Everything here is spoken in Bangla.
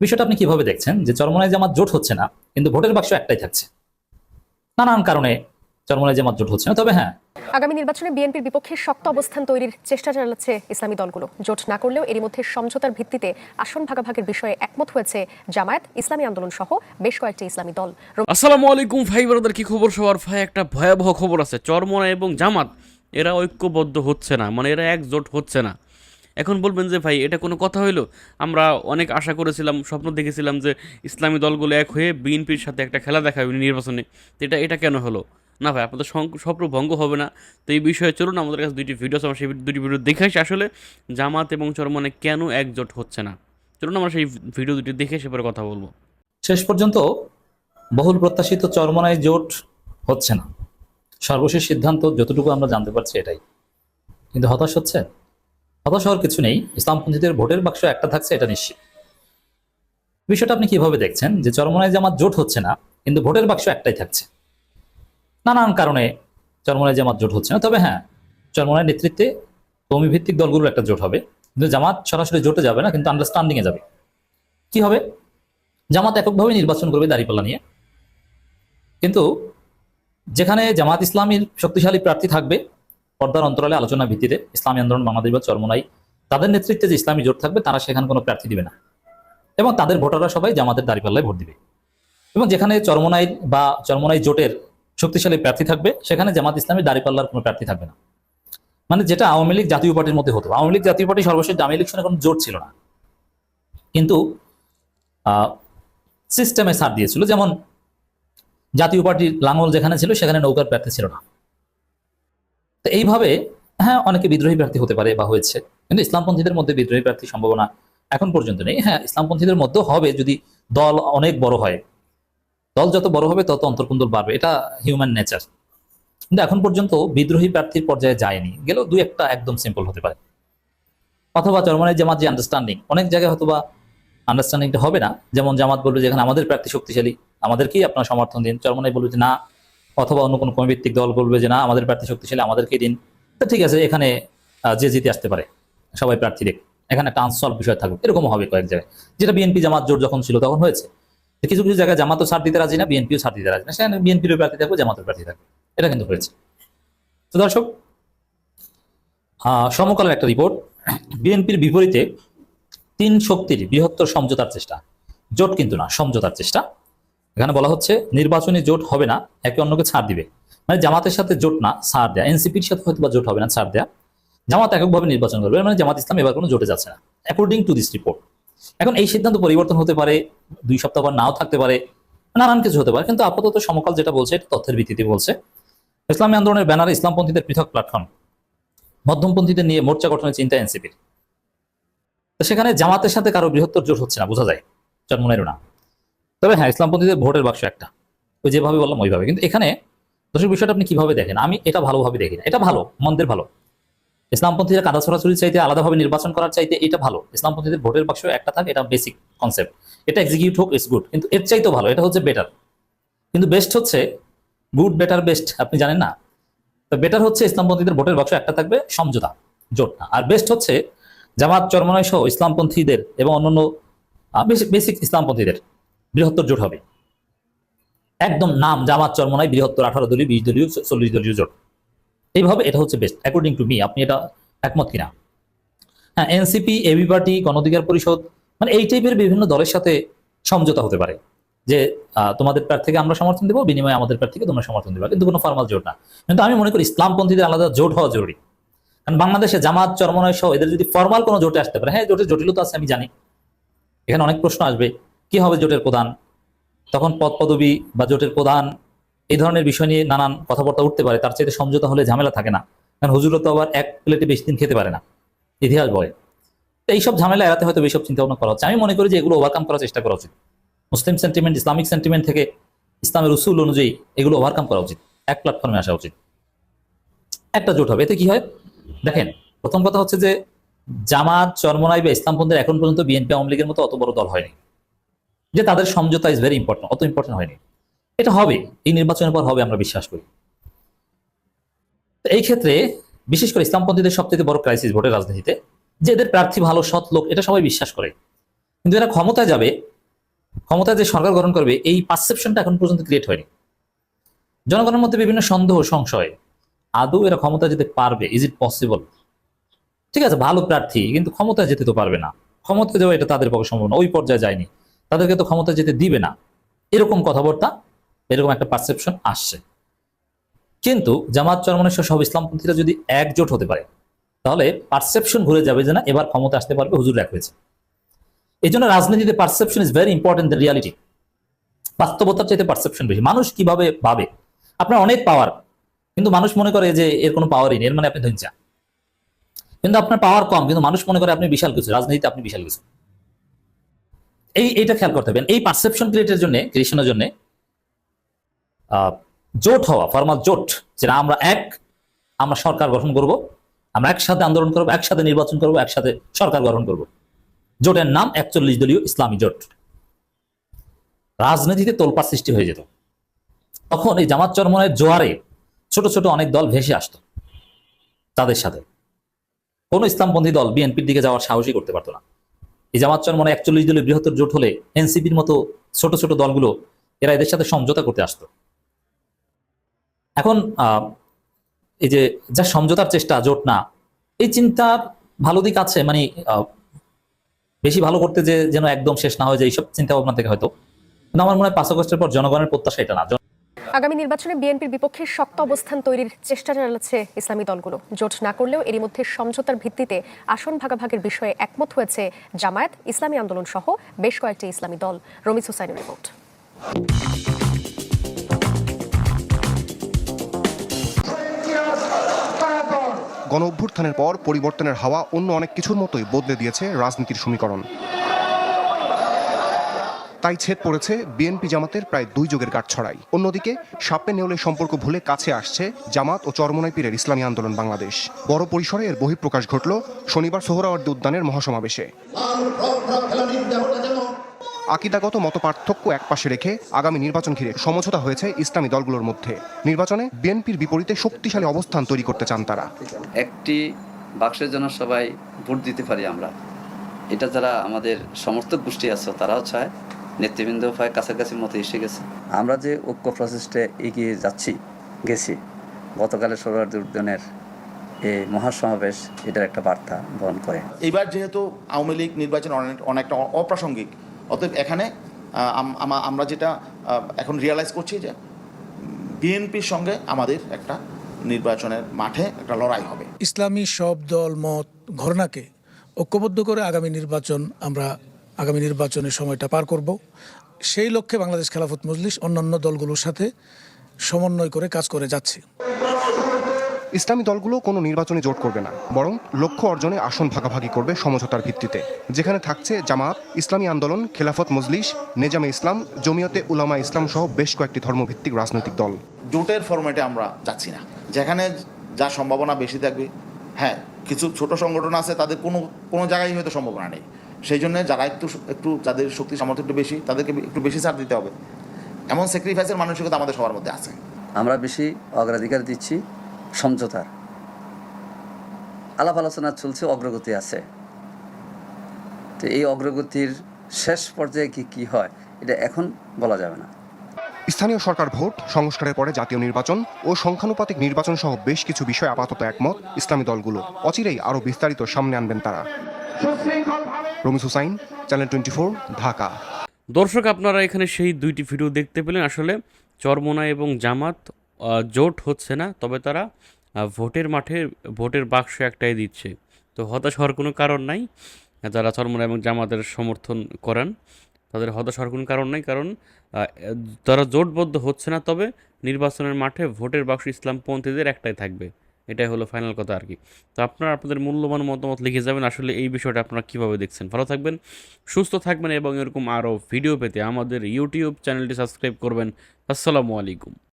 বিষয়টা আপনি কীভাবে দেখছেন? যে চরমনায় জামাত জোট হচ্ছে না কিন্তু ভোটের বাক্স একটাই থাকছে। নানান কারণে চরমনায় জামাত জোট হচ্ছে না তবে হ্যাঁ। আগামী নির্বাচনে বিএনপির বিপক্ষে শক্ত অবস্থান তৈরির চেষ্টা চালাচ্ছে ইসলামী দলগুলো। জোট না করলেও এরই মধ্যে সমঝোতার ভিত্তিতে আসন ভাগাভাগির বিষয়ে একমত হয়েছে জামায়াত ইসলামী আন্দোলন সহ বেশ কয়েকটি ইসলামী দল। আসসালামু আলাইকুম ভাই ব্রাদার কি খবর সবার? ভাই একটা ভয়াবহ খবর আছে। চরমনা এবং জামাত এরা ঐক্যবদ্ধ হচ্ছে না মানে এরা একজোট হচ্ছে না। এখন বলবেন যে, ভাই, এটা কোনো কথা হইল? আমরা অনেক আশা করেছিলাম, স্বপ্ন দেখেছিলাম যে, ইসলামী দলগুলো এক হয়ে বিএনপির সাথে একটা খেলা দেখাবে নির্বাচনে। এটা এটা কেন হলো? না ভাই, আপনাদের সং- স্বপ্ন ভঙ্গ হবে না। তো এই বিষয়ে চলুন, আমাদের কাছে দুইটি ভিডিও আমরা সেই দুটি ভিডিও দেখে আসি আসলে জামাত এবং চরমনে কেন একজোট হচ্ছে না। চলুন, আমরা সেই ভিডিও দুটি দেখে এসে পরে কথা বলব। শেষ পর্যন্ত বহুল প্রত্যাশিত চরমনায় জোট হচ্ছে না। সর্বশেষ সিদ্ধান্ত যতটুকু আমরা জানতে পারছি এটাই। কিন্তু হতাশ হচ্ছে? হতাশ হওয়ার কিছু নেই। ইসলামপন্থীদের ভোটের বাক্স একটা থাকছে, এটা নিশ্চিত। বিষয়টা আপনি কীভাবে দেখছেন? যে চরমনায় জামাত জোট হচ্ছে না, কিন্তু ভোটের বাক্স একটাই থাকছে। নানান কারণে চরমনায় জামাত জোট হচ্ছে না, তবে হ্যাঁ চরমনায় নেতৃত্বে কৌমি ভিত্তিক দলগুলোর একটা জোট হবে। কিন্তু জামাত সরাসরি জোটে যাবে না, কিন্তু আন্ডারস্ট্যান্ডিং এ যাবে। কি হবে? জামাত এককভাবে নির্বাচন করবে দাঁড়িপাল্লা নিয়ে। কিন্তু যেখানে জামাত ইসলামীর শক্তিশালী প্রার্থী থাকবে পর্দার অন্তরালে আলোচনা ভিত্তিতে ইসলামী আন্দোলন, বাংলাদেশ বা চরমনাই, তাদের নেতৃত্বে যে ইসলামী জোট থাকবে, তারা সেখানে কোনো প্রার্থী দিবে না। এবং তাদের ভোটাররা সবাই জামাতের দাঁড়িপাল্লায় ভোট দিবে। এবং যেখানে চরমনাই বা চরমনাই জোটের শক্তিশালী প্রার্থী থাকবে, সেখানে জামাত ইসলামী দাঁড়িপাল্লার কোনো প্রার্থী থাকবে না। মানে যেটা আওয়ামী লীগ জাতীয় পার্টির মধ্যে হতো। আওয়ামী লীগ জাতীয় পার্টি সর্বশেষ জামি ইলেকশনে কোনো জোট ছিল না। কিন্তু সিস্টেমে সার দিয়েছিল। যেমন জাতীয় পার্টির লাঙল যেখানে ছিল, সেখানে নৌকার প্রার্থী ছিল না। তো এইভাবে হ্যাঁ অনেকে বিদ্রোহী প্রার্থী হতে পারে বা হয়েছে। কিন্তু ইসলামপন্থীদের মধ্যে বিদ্রোহী প্রার্থীর সম্ভাবনা এখন পর্যন্ত নেই। হ্যাঁ ইসলামপন্থীদের মধ্যেও হবে যদি দল অনেক বড় হয়। দল যত বড় হবে, তত অন্তর্কুন্দল বাড়বে। এটা হিউম্যান নেচার কিন্তু এখন পর্যন্ত বিদ্রোহী প্রার্থীর পর্যায়ে যায়নি। গেলেও দুই একটা একদম সিম্পল হতে পারে। অথবা চরমনের জামাত যে আন্ডারস্ট্যান্ডিং অনেক জায়গায় হয়তোবা আন্ডারস্ট্যান্ডিংটা হবে না। যেমন জামাত বলবে যেখানে আমাদের প্রার্থী শক্তিশালী। আমাদেরকেই আপনার সমর্থন দিন। চরমনাই বলবে যে, না অথবা অন্য কোনো কমিভিত্তিক দল বলবে যে, না, আমাদের প্রার্থী শক্তিশালী, আমাদেরকেই দিন। তো ঠিক আছে, এখানে যে জিতে আসতে পারে, সবাই প্রার্থী দেখ এখানে একটা আনসলভ বিষয় থাকবে এরকম হবে কয়েক জায়গায়। যেটা বিএনপি জামাত জোট যখন ছিল, তখন হয়েছে। কিছু কিছু জায়গায় জামাতও ছাড় দিতে রাজি না, বিএনপিও ছাড় দিতে রাজি না। সেখানে বিএনপিরও প্রার্থী থাকবে, জামাতের প্রার্থী থাকবে। এটা কিন্তু হয়েছে। তো দর্শক সমকালের একটা রিপোর্ট বিএনপির বিপরীতে তিন শক্তির বৃহত্তর সমঝোতার চেষ্টা। জোট কিন্তু না, সমঝোতার চেষ্টা। এখানে বলা হচ্ছে নির্বাচনী জোট হবে না, একে অন্যকে ছাড় দিবে। মানে জামাতের সাথে জোট না, ছাড় দেয়া। এনসিপির সাথে হয়তো জোট হবে না, ছাড় দেয়া। জামাত এককভাবে নির্বাচন করবে মানে জামাত ইসলাম এবার কোনো জোটে যাচ্ছে না অ্যাকর্ডিং টু দিস রিপোর্ট এখন এই সিদ্ধান্ত পরিবর্তন হতে পারে, দুই সপ্তাহ পর নাও থাকতে পারে, নানান কিছু হতে পারে, কিন্তু আপাতত সমকাল যেটা বলছে, এটা তথ্যের ভিত্তিতে বলছে। ইসলামী আন্দোলনের ব্যানারে ইসলামপন্থীদের পৃথক প্ল্যাটফর্ম মধ্যমপন্থীদের নিয়ে মোর্চা গঠনের চিন্তা এনসিপির। সেখানে জামাতের সাথে কারও বৃহত্তর জোট হচ্ছে না, বোঝা যায় চরমনেরও না তবে হ্যাঁ ইসলামপন্থীদের ভোটের বাক্স একটা। ওই যেভাবে বললাম, ওইভাবে। কিন্তু এখানে দর্শক, বিষয়টা আপনি কীভাবে দেখেন? আমি এটা ভালোভাবে দেখি না। এটা ভালো, মন্দের ভালো। ইসলামপন্থীরা কাদা ছড়াছড়ি চাইতে আলাদাভাবে নির্বাচন করার চাইতে এটা ভালো। ইসলামপন্থীদের ভোটের বাক্স একটা থাকে, এটা বেসিক কনসেপ্ট এটা এক্সিকিউট হোক ইটস গুড কিন্তু এর চাইতেও ভালো, এটা হচ্ছে বেটার কিন্তু বেস্ট হচ্ছে গুড বেটার বেস্ট আপনি জানেন না? তো বেটার হচ্ছে ইসলামপন্থীদের ভোটের বাক্স একটা থাকবে, সমঝোতা, জোট না। আর বেস্ট হচ্ছে জামাত চরমনায় সহ ইসলামপন্থীদের এবং অন্যান্য বেসিক ইসলামপন্থীদের। বৃহত্তর জোট হবে। একদম নাম জামাত চরমনায় বৃহত্তর আঠারো দলীয়, বিশ দলীয় চল্লিশ দলীয় জোট। এইভাবে এটা হচ্ছে বেস্ট অ্যাকর্ডিং টু মি আপনি এটা একমত কিনা? হ্যাঁ এনসিপি এবি পার্টি গণঅধিকার পরিষদ মানে এই টাইপের বিভিন্ন দলের সাথে সমঝোতা হতে পারে। যে তোমাদের প্রার্থীকে আমরা সমর্থন দেবো, বিনিময়ে আমাদের প্রার্থীকে তোমরা সমর্থন দেবে, কিন্তু কোনো ফর্মাল জোট না। কিন্তু আমি মনে করি ইসলামপন্থীদের আলাদা জোট হওয়া জরুরি। কারণ বাংলাদেশে জামাত চরমনয় সহ এদের যদি ফর্মাল কোনো জোটে আসতে পারে হ্যাঁ জোটের জটিলতা আছে, আমি জানি। এখানে অনেক প্রশ্ন আসবে। কি হবে জোটের প্রধান? তখন পদ পদবি বা জোটের প্রধান এই ধরনের বিষয় নিয়ে নানান কথাবার্তা উঠতে পারে। তার চাইতে সমঝোতা হলে ঝামেলা থাকে না। কারণ হুজুরও তো আবার এক প্লেটে বেশি দিন খেতে পারে না। ইতিহাস বলে। তো এইসব ঝামেলা এড়াতে হয়তো এইসব চিন্তা ভাবনা করা হচ্ছে। আমি মনে করি যে এগুলো ওভারকাম করার চেষ্টা করা উচিত। মুসলিম সেন্টিমেন্ট ইসলামিক সেন্টিমেন্ট থেকে ইসলামের উসুল অনুযায়ী এগুলো ওভারকাম করা উচিত। এক প্ল্যাটফর্মে আসা উচিত। একটা জোট হবে। এতে কি হয়? দেখেন, প্রথম কথা হচ্ছে যে জামাত, চরমনাই বা ইসলামপন্থীর এখন পর্যন্ত বিএনপি আওয়ামী লীগের মতো অত বড় দল হয়নি। যে তাদের সমঝোতা ইজ ভেরি ইম্পর্টেন্ট অত ইম্পর্টেন্ট হয়নি। এটা হবে, এই নির্বাচনের পর হবে, আমরা বিশ্বাস করি। এই ক্ষেত্রে, বিশেষ করে ইসলামপন্থীদের সবচেয়ে বড় ক্রাইসিস ভোটের রাজনীতিতে, যে এদের প্রার্থী ভালো, সৎ লোক, এটা সবাই বিশ্বাস করে। কিন্তু এরা ক্ষমতায় যাবে, ক্ষমতায় যে সরকার গ্রহণ করবে, এই পারসেপশনটা এখন পর্যন্ত ক্রিয়েট হয়নি। জনগণের মধ্যে বিভিন্ন সন্দেহ, সংশয়, আদৌ এরা ক্ষমতা যেতে পারবে? ইজ ইট পসিবল ঠিক আছে, ভালো প্রার্থী, কিন্তু ক্ষমতায় যেতে তো পারবে না। ক্ষমতা যাওয়া এটা তাদের পক্ষে সম্ভব না, ওই পর্যায়ে যায়নি। তাদেরকে তো ক্ষমতা যেতে দিবে না। এরকম কথাবার্তা, এরকম একটা পারসেপশন আসছে। কিন্তু জামাত চরমনের সহ সব ইসলামপন্থীরা যদি একজোট হতে পারে, তাহলে পারসেপশন ঘুরে যাবে যে না, এবার ক্ষমতা আসতে পারবে, হুজুর এক হয়েছে। এই জন্য রাজনীতিতে perception is very important reality বাস্তবতার চাইতে পারসেপশন বেশি। মানুষ কীভাবে ভাবে? আপনার অনেক পাওয়ার কিন্তু মানুষ মনে করে যে এর কোনো পাওয়ারই নেই, এর মানে আপনি ধৈর্য কিন্তু আপনার পাওয়ার কম, কিন্তু মানুষ মনে করে আপনি বিশাল কিছু, রাজনীতিতে আপনি বিশাল কিছু। এই এটা খেয়াল করতে হবে। এই পারসেপশন ক্রিয়েটের জন্য ক্রিয়েশনের জন্য জোট হওয়া ফর্মাল জোট, যেটা আমরা এক, আমরা সরকার গঠন করব, আমরা একসাথে আন্দোলন করব, একসাথে নির্বাচন করব, একসাথে সরকার গঠন করব। জোটের নাম একচল্লিশ দলীয় ইসলামী জোট। রাজনীতিতে তোলপাড় সৃষ্টি হয়ে যেত। তখন এই জামাত চরমনের জোয়ারে ছোট ছোট অনেক দল ভেসে আসতো তাদের সাথে। কোনো ইসলামপন্থী দল বিএনপির দিকে যাওয়ার সাহসই করতে পারতো না। এই জামাত চরমনে একচল্লিশ দলের বৃহত্তর জোট হলে এনসিপির মতো ছোট ছোট দলগুলো এরা এদের সাথে সমঝোতা করতে আসতো। এখন এই যে যা সমঝোতার চেষ্টা, জোট না, এই চিন্তার ভালো দিক আছে মানে বেশি ভালো করতে যে যেন একদম শেষ না হয়ে যায়, এইসব চিন্তা ভাবনা থেকে হয়তো। কিন্তু আমার মনে হয় পাঁচ আগস্টের পর জনগণের প্রত্যাশা এটা না। আগামী নির্বাচনে বিএনপির বিপক্ষে শক্ত অবস্থান তৈরির চেষ্টা চালাচ্ছে ইসলামী দলগুলো। জোট না করলেও এরই মধ্যে সমঝোতার ভিত্তিতে আসন ভাগাভাগের বিষয়ে একমত হয়েছে জামায়াত, ইসলামী আন্দোলন সহ বেশ কয়েকটি ইসলামী দল। রমিজ হুসাইনের রিপোর্ট। গণ অভ্যুত্থানের পর পরিবর্তনের হাওয়া অন্য অনেক কিছুর মতোই বদলে দিয়েছে রাজনীতির সমীকরণ। তাই ছেদ পড়েছে বিএনপি জামাতের প্রায় দুই যুগের গাঠ ছড়াই। অন্যদিকে, সাপে নেওলের সম্পর্ক ভুলে কাছে আসছে জামাত ও চরমনাই পীরের ইসলামী আন্দোলন বাংলাদেশ। বড় পরিসরে এর বহিঃপ্রকাশ ঘটল শনিবার সোহরাওয়ার্দী উদ্যানের মহাসমাবেশে। আকিদাগত মত পার্থক্য একপাশে রেখে আগামী নির্বাচন ঘিরে সমঝোতা হয়েছে ইসলামী দলগুলোর মধ্যে। নির্বাচনে বিএনপির বিপরীতে শক্তিশালী অবস্থান তৈরি করতে চান তারা। একটি বাক্সের জন্য সবাই ভোট দিতে পারি আমরা। এটা যারা আমাদের সমর্থক গোষ্ঠী আছে, তারাও চায়। নেতৃবৃন্দ প্রায় কাছাকাছি মতো এসে গেছে। আমরা যে ঐক্য প্রচেষ্টায় এগিয়ে যাচ্ছি গেছি গতকালের সৌরার্দি উদ্যানের এই মহাসমাবেশ এটার একটা বার্তা বহন করে। এবার যেহেতু আওয়ামী লীগ নির্বাচন অনেক অনেকটা অপ্রাসঙ্গিক অতএব এখানে আমরা যেটা এখন রিয়ালাইজ করছি যে বিএনপির সঙ্গে আমাদের একটা নির্বাচনের মাঠে একটা লড়াই হবে। ইসলামী সব দল মত ঘটনাকে ঐক্যবদ্ধ করে আগামী নির্বাচন আমরা আগামী নির্বাচনের সময়টা পার করব। সেই লক্ষ্যে বাংলাদেশ খেলাফত মজলিস অন্যান্য দলগুলোর সাথে সমন্বয় করে কাজ করে যাচ্ছে। ইসলামী দলগুলো কোনো নির্বাচনে জোট করবে না বরং লক্ষ্য অর্জনে আসন ভাগাভাগি করবে সমঝোতার ভিত্তিতে। যেখানে থাকছে জামাত ইসলামী আন্দোলন খেলাফত মজলিস নেজামে ইসলাম জমিয়তে উলামা ইসলাম সহ বেশ কয়েকটি ধর্মভিত্তিক রাজনৈতিক দল। জোটের ফরম্যাটে আমরা যাচ্ছি না। যেখানে যা সম্ভাবনা বেশি থাকবে হ্যাঁ কিছু ছোট সংগঠন আছে তাদের কোনো কোনো জায়গায় হয়তো সম্ভাবনা নেই। সেই জন্য যারা একটু একটু যাদের শক্তি সামর্থ্য একটু বেশি তাদেরকে একটু বেশি ছাড় দিতে হবে। এমন স্যাক্রিফাইসের মানসিকতা আমাদের সবার মধ্যে আছে। আমরা বেশি অগ্রাধিকার দিচ্ছি সমঝোতার। আলাপ আলোচনা চলছে অগ্রগতি আছে। তো এই অগ্রগতির শেষ পর্যায়ে কি কি হয় এটা এখন বলা যাবে না। স্থানীয় সরকার ভোট সংস্কারের পরে জাতীয় নির্বাচন ও সংখ্যানুপাতিক নির্বাচন সহ বেশ কিছু বিষয় আপাতত একমত ইসলামী দলগুলো। অচিরেই আরও বিস্তারিত সামনে আনবেন তারা। Ramis Hussain channel twenty Dhaka. দর্শক আপনারা এখানে সেই দুইটি ভিডিও দেখতে পেলেন। আসলে চরমোনা এবং জামাত জোট হচ্ছে না তবে তারা ভোটের মাঠে ভোটের বাক্স একটাই দিচ্ছে। তো হতাশ হওয়ার কোনো কারণ নাই। যারা চরমোনা এবং জামাতের সমর্থন করেন তাদের হতাশ হওয়ার কোনো কারণ নাই। কারণ তারা জোটবদ্ধ হচ্ছে না তবে নির্বাচনের মাঠে ভোটের বাক্স ইসলামপন্থীদের একটাই থাকবে। এটাই হলো ফাইনাল কথা আর কি। তো আপনারা আপনাদের মূল্যবান মতামত লিখে যাবেন। আসলে এই বিষয়টা আপনারা কীভাবে দেখছেন? ভালো থাকবেন, সুস্থ থাকবেন এবং এরকম আরও ভিডিও পেতে আমাদের ইউটিউব চ্যানেলটি সাবস্ক্রাইব করবেন। আসসালামু আলাইকুম।